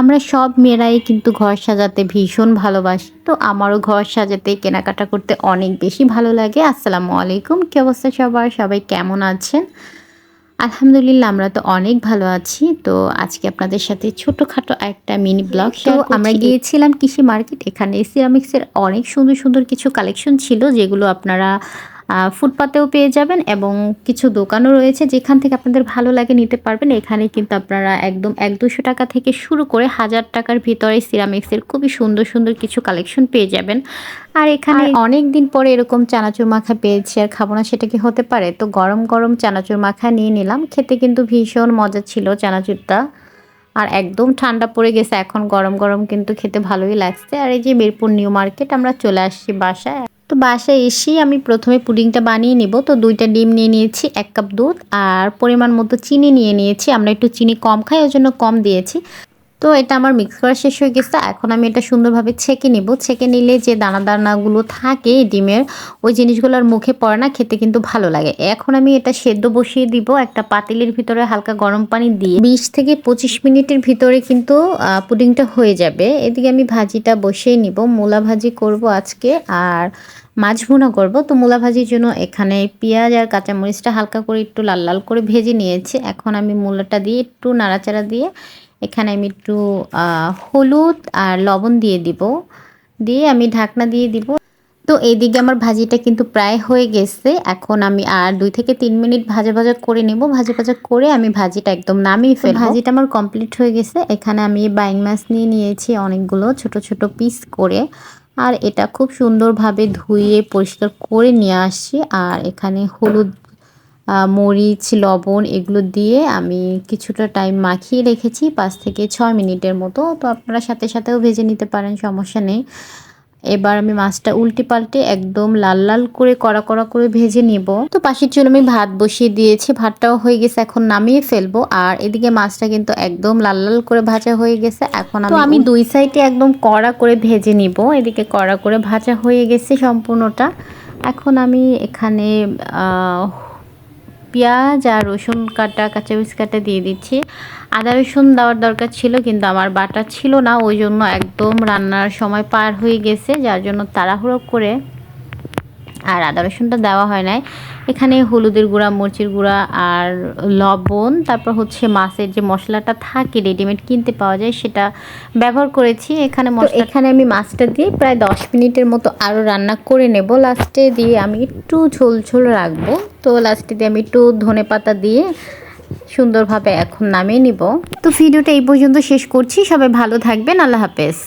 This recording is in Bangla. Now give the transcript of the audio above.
আমরা সব মেয়েরাই কিন্তু ঘর সাজাতে ভীষণ ভালোবাসি। তো আমারও ঘর সাজাতে কেনাকাটা করতে অনেক বেশি ভালো লাগে। আসসালামু আলাইকুম। কী অবস্থা সবার? সবাই কেমন আছেন? আলহামদুলিল্লাহ আমরা তো অনেক ভালো আছি। তো আজকে আপনাদের সাথে ছোটোখাটো একটা মিনি ব্লগ তো আমরা গিয়েছিলাম কৃষি মার্কেট। এখানে সিরামিক্সের অনেক সুন্দর সুন্দর কিছু কালেকশন ছিল যেগুলো আপনারা ফুটপাতেও পেয়ে যাবেন এবং কিছু দোকানও রয়েছে যেখান থেকে আপনাদের ভালো লাগে নিতে পারবেন। এখানে কিন্তু আপনারা একদম এক দুশো টাকা থেকে শুরু করে হাজার টাকার ভিতরে সিরামিক্সের খুবই সুন্দর সুন্দর কিছু কালেকশন পেয়ে যাবেন। আর এখানে অনেক দিন পরে এরকম চানাচুর মাখা পেয়েছি আর খাব না সেটা কি হতে পারে? তো গরম গরম চানাচুর মাখা নিয়ে নিলাম। খেতে কিন্তু ভীষণ মজা ছিল চানাচুরটা। আর একদম ঠান্ডা পড়ে গেছে এখন গরম গরম কিন্তু খেতে ভালোই লাগছে। আর এই যে মিরপুর নিউ মার্কেট আমরা চলে আসছি বাসায়। তো বাসায় এসেই আমি প্রথমে পুডিংটা বানিয়ে নেব। তো দুইটা ডিম নিয়ে নিয়েছি, এক কাপ দুধ, আর পরিমাণ মতো চিনি নিয়ে নিয়েছি। আমরা একটু চিনি কম খাই, ওই জন্য কম দিয়েছি। তো এটা আমার মিক্স করা শেষ হয়ে গেছে। এখন আমি এটা সুন্দরভাবে ছেঁকে নিব। ছেঁকে নিলে যে দানা দানাগুলো থাকে ডিমের, ওই জিনিসগুলোর মুখে পড়ে না, খেতে কিন্তু ভালো লাগে। এখন আমি এটা সেদ্ধ বসিয়ে দিব একটা পাতিলের ভিতরে হালকা গরম পানি দিয়ে। বিশ থেকে পঁচিশ মিনিটের ভিতরে কিন্তু পুডিংটা হয়ে যাবে। এদিকে আমি ভাজিটা বসিয়ে নিব। মূলা ভাজি করব আজকে আর মাছ ভুনা করব। তো মূলা ভাজির জন্য এখানে পেঁয়াজ আর কাঁচামরিচটা হালকা করে একটু লাল লাল করে ভেজে নিয়েছি। এখন আমি মূলাটা দিয়ে একটু নাড়াচাড়া দিয়ে এখানে আমি একটু হলুদ আর লবণ দিয়ে দিব। দিয়ে আমি ঢাকনা দিয়ে দিব। তো এইদিকে আমার ভাজিটা কিন্তু প্রায় হয়ে গেছে। এখন আমি আর দুই থেকে তিন মিনিট ভাজা ভাজা করে নেব। ভাজা ভাজা করে আমি ভাজিটা একদম নামিয়ে ফেলব। ভাজিটা আমার কমপ্লিট হয়ে গেছে। এখানে আমি বাইং মাছ নিয়ে নিয়েছি অনেকগুলো ছোট ছোট পিস করে। আর এটা খুব সুন্দরভাবে ধুয়ে পরিষ্কার করে নিয়ে আসছি। আর এখানে হলুদ মরিচ লবণ এগুলো দিয়ে আমি কিছুটা টাইম মাখিয়ে রেখেছি পাঁচ থেকে ছয় মিনিটের মতো। তো আপনারা সাথে সাথেও ভেজে নিতে পারেন সমস্যা নেই। এবার আমি মাছটা উল্টে পাল্টে একদম লাল লাল করে কড়া কড়া করে ভেজে নিব। তো পাশের জন্য আমি ভাত বসিয়ে দিয়েছি ভাতটাও হয়ে গেছে এখন নামিয়ে ফেলব। আর এদিকে মাছটা কিন্তু একদম লাল লাল করে ভাজা হয়ে গেছে। এখন আমি আমি দুই সাইডে একদম কড়া করে ভেজে নিব। এদিকে কড়া করে ভাজা হয়ে গেছে সম্পূর্ণটা। এখন আমি এখানে আহ, পেঁয়াজ আর রসুন কাটা, কাঁচামরিচ কাটা দিয়ে দিচ্ছি। আদা, রসুন দেওয়ার দরকার ছিল, কিন্তু আমার বাটা ছিল না, ওই জন্য একদম রান্নার সময় পার হয়ে গেছে, যার জন্য তাড়াহুড়ো করে আর আদা রসুনটা দেওয়া হয় নাই। এখানে হলুদের গুঁড়া মরিচের গুঁড়া আর লবণ তারপর হচ্ছে মাছের যে মশলাটা থাকে রেডিমেড কিনতে পাওয়া যায় সেটা ব্যবহার করেছি। এখানে মশলা এখানে আমি মাছটা দিয়ে প্রায় দশ মিনিটের মতো আরও রান্না করে নেব। লাস্টে দিয়ে আমি একটু ঝোল ঝোল রাখব। তো লাস্টে দিয়ে আমি একটু ধনে পাতা দিয়ে সুন্দরভাবে এখন নামিয়ে নিব। তো ভিডিওটা এই পর্যন্ত শেষ করছি। সবাই ভালো থাকবেন। আল্লাহ হাফেজ।